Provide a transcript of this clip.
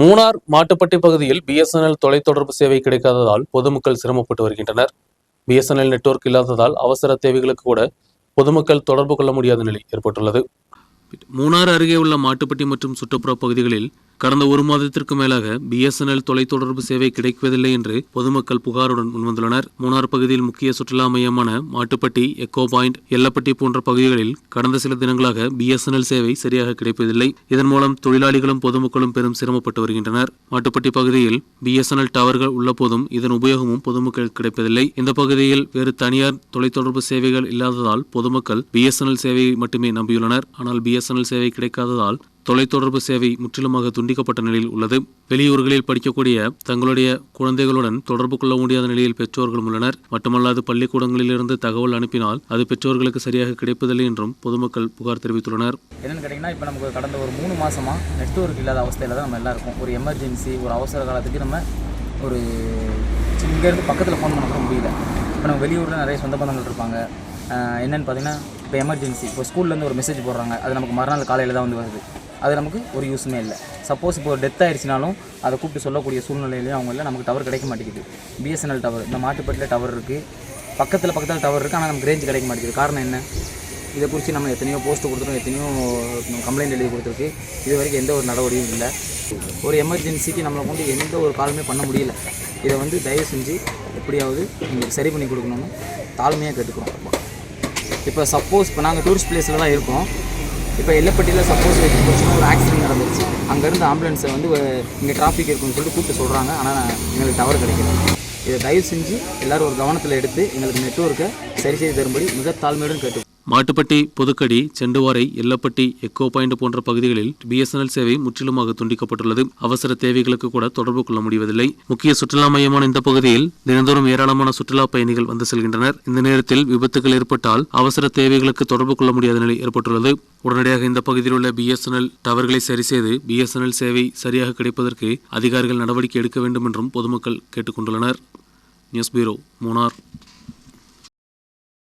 மூணார் மாட்டுப்பட்டி பகுதியில் பிஎஸ்என்எல் தொலைத்தொடர்பு சேவை கிடைக்காததால் பொதுமக்கள் சிரமப்பட்டு வருகின்றனர். பிஎஸ்என்எல் நெட்வொர்க் இல்லாததால் அவசர தேவைகளுக்கு கூட பொதுமக்கள் தொடர்பு கொள்ள முடியாத நிலை ஏற்பட்டுள்ளது. மூணார் அருகே உள்ள மாட்டுப்பட்டி மற்றும் சுற்றுப்புற பகுதிகளில் கடந்த ஒரு மாதத்திற்கு மேலாக பிஎஸ்என்எல் தொலைத்தொடர்பு சேவை கிடைப்பதில்லை என்று பொதுமக்கள் புகாருடன் முன்வந்துள்ளனர். மூணார் பகுதியில் முக்கிய சுற்றுலா மையமான மாட்டுப்பட்டி எக்கோ பாயிண்ட் எல்லப்பட்டி போன்ற பகுதிகளில் கடந்த சில தினங்களாக பிஎஸ்என்எல் சேவை சரியாக கிடைப்பதில்லை. இதன் மூலம் தொழிலாளிகளும் பொதுமக்களும் பெரும் சிரமப்பட்டு வருகின்றனர். மாட்டுப்பட்டி பகுதியில் பிஎஸ்என்எல் டவர்கள் உள்ளபோதும் இதன் உபயோகமும் பொதுமக்கள் கிடைப்பதில்லை. இந்த பகுதியில் வேறு தனியார் தொலைத்தொடர்பு சேவைகள் இல்லாததால் பொதுமக்கள் பிஎஸ்என்எல் சேவையை மட்டுமே நம்பியுள்ளனர். ஆனால் பிஎஸ்என்எல் சேவை கிடைக்காததால் தொலைத்தொடர்பு சேவை முற்றிலுமாக துண்டிக்கப்பட்ட நிலையில் உள்ளது. வெளியூர்களில் படிக்கக்கூடிய தங்களுடைய குழந்தைகளுடன் தொடர்பு கொள்ள முடியாத நிலையில் பெற்றோர்களும் உள்ளனர். மட்டுமல்லாது பள்ளிக்கூடங்களிலிருந்து தகவல் அனுப்பினால் அது பெற்றோர்களுக்கு சரியாக கிடைப்பதில்லை என்றும் பொதுமக்கள் புகார் தெரிவித்துள்ளனர். என்னென்னு கேட்டிங்கன்னா இப்போ நமக்கு கடந்த ஒரு மூணு மாசமா நெட்வொர்க் இல்லாத அவஸ்தையில் தான் நம்ம எல்லாம் இருக்கோம் ஒரு எமர்ஜென்சி ஒரு அவசர காலத்துக்கு நம்ம ஒரு இங்கேருந்து பக்கத்தில் ஃபோன் பண்ண கூட முடியல. இப்போ நம்ம வெளியூரில் நிறைய சொந்த பந்தங்கள் இருப்பாங்க. என்னென்னு பார்த்தீங்கன்னா இப்போ எமர்ஜென்சி இப்போ ஸ்கூல்லேருந்து ஒரு மெசேஜ் போடுறாங்க. அது நமக்கு மறுநாள் காலையில் தான் வந்து வருது. அது நமக்கு ஒரு யூஸுமே இல்லை. சப்போஸ் இப்போ ஒரு டெத் ஆயிடுச்சுனாலும் அதை கூப்பிட்டு சொல்லக்கூடிய சூழ்நிலையிலையும் அவங்க இல்லை நமக்கு டவர் கிடைக்க மாட்டேங்குது. பிஎஸ்என்எல் டவர் இந்த மாட்டுப்பட்டியில் டவர் இருக்குது பக்கத்தில் பக்கத்தில் டவர் இருக்குது ஆனால் நமக்கு ரேஞ்ச் கிடைக்க மாட்டேங்குது. காரணம் என்ன? இதை குறித்து நம்ம எத்தனையோ போஸ்ட் கொடுத்துருக்கோம் எத்தனையோ கம்ப்ளைண்ட் எழுதி கொடுத்துருக்கு. இது வரைக்கும் எந்த ஒரு நடவடிக்கையும் இல்லை. ஒரு எமர்ஜென்சிக்கு நம்மளை கொண்டு எந்த ஒரு காலுமே பண்ண முடியல. இதை வந்து தயவு செஞ்சு எப்படியாவது உங்களுக்கு சரி பண்ணி கொடுக்கணும்னு தாழ்மையாக கேட்டுக்கிறோம். இப்போ சப்போஸ் இப்போ நாங்கள் டூரிஸ்ட் பிளேஸில் தான் இருக்கோம். இப்போ எல்லப்பட்டியில் சப்போஸ் ஒரு ஆக்சிடென்ட் நடந்துருச்சு. அங்கேருந்து ஆம்புலன்ஸை வந்து இங்கே டிராஃபிக் இருக்குன்னு சொல்லிட்டு கூப்பிட்டு சொல்கிறாங்க ஆனால் எங்களுக்கு டவர் கிடைக்கல. இதை தயவு செஞ்சு எல்லோரும் ஒரு கவனத்தில் எடுத்து எங்களுக்கு நெட்வொர்க்கை சரி செய்து தரும்படி மிக தாழ்மையுடன் கேட்டு மாட்டுப்பட்டி புதுக்கடி செண்டுவாரை எல்லப்பட்டி எக்கோ பாயிண்ட் போன்ற பகுதிகளில் பிஎஸ்என்எல் சேவை முற்றிலுமாக துண்டிக்கப்பட்டுள்ளது. அவசர தேவைகளுக்கு கூட தொடர்பு கொள்ள முடிவதில்லை. முக்கிய சுற்றுலா மையமான இந்த பகுதியில் தினந்தோறும் ஏராளமான சுற்றுலா பயணிகள் வந்து செல்கின்றனர். இந்த நேரத்தில் விபத்துகள் ஏற்பட்டால் அவசர தேவைகளுக்கு தொடர்பு கொள்ள முடியாத நிலை ஏற்பட்டுள்ளது. உடனடியாக இந்த பகுதியில் உள்ள பிஎஸ்என்எல் டவர்களை சரி செய்து பிஎஸ்என்எல் சேவை சரியாக கிடைப்பதற்கு அதிகாரிகள் நடவடிக்கை எடுக்க வேண்டும் என்றும் பொதுமக்கள் கேட்டுக்கொண்டுள்ளனர். News bureau Munnar